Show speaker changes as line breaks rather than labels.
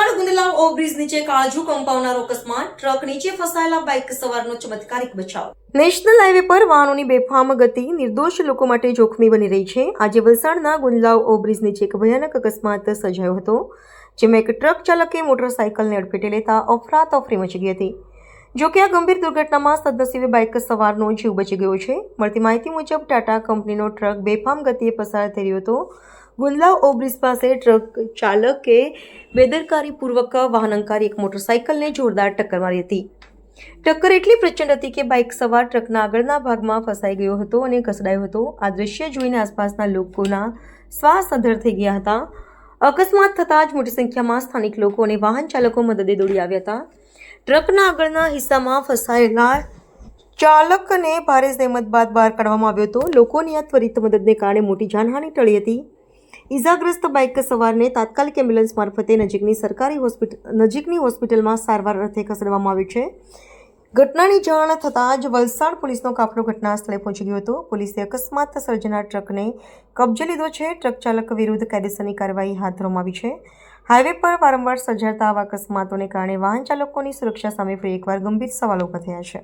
Overbridge નીચે કાળજુ કંપાવનારો અકસ્માત. Truck નીચે ફસાયેલા બાઇક સવારનો ચમત્કારિક બચાવ. નેશનલ હાઈવે પર વાહનોની બેફામ ગતિ નિર્દોષ લોકો માટે જોખમી બની રહી છે. આજે વલસાડના ગુંદલાવ ઓવરબ્રિજ નીચે એક ભયાનક અકસ્માત સર્જાયો હતો, જેમાં એક ટ્રક ચાલકે મોટરસાયકલને અડફેટે લેતા અફરાતફરી મચી ગઈ હતી. જો કે આ ગંભીર દુર્ઘટનામાં સદનસીબે બાઇક સવારનો જીવ બચી ગયો છે. મળતી માહિતી મુજબ, ટાટા કંપનીનો ટ્રક બેફામ ગતિએ પસાર થઈ રહ્યો હતો. ગુંદલાવ ઓબ્રિજ પાસે ટ્રક ચાલકે બેદરકારીપૂર્વક વાહન અંકારી એક મોટરસાયકલને જોરદાર ટક્કર મારી હતી. ટક્કર એટલી પ્રચંડ હતી કે બાઇક સવાર ટ્રકના આગળના ભાગમાં ફસાઈ ગયો હતો અને ઘસડાયો હતો. આ દ્રશ્ય જોઈને આસપાસના લોકોના શ્વાસ અધર થઈ ગયા હતા. અકસ્માત થતાં જ મોટી સંખ્યામાં સ્થાનિક લોકો અને વાહન ચાલકો મદદે દોડી આવ્યા હતા. ટ્રકના આગળના હિસ્સામાં ફસાયેલા ચાલકને ભારે જહેમત બાદ બહાર કાઢવામાં આવ્યો હતો. લોકોની આ ત્વરિત મદદને કારણે મોટી જાનહાનિ ટળી હતી. ઈજાગ્રસ્ત બાઇક સવારને તાત્કાલિક એમ્બ્યુલન્સ મારફતે નજીકની સરકારી હોસ્પિટલ નજીકની હોસ્પિટલમાં સારવાર અર્થે ખસેડવામાં આવ્યું છે. ઘટનાની જાણ થતાં જ વલસાડ પોલીસનો કાફલો ઘટના સ્થળે પહોંચી ગયો હતો. પોલીસે અકસ્માત સર્જનાર ટ્રકને કબજે લીધો છે. ટ્રક ચાલક વિરુદ્ધ કાયદેસરની કાર્યવાહી હાથ ધરવામાં આવી છે. હાઈવે પર વારંવાર સર્જાતા આવા અકસ્માતોને કારણે વાહન ચાલકોની સુરક્ષા સામે ફરી એકવાર ગંભીર સવાલો ઊભા થયા છે.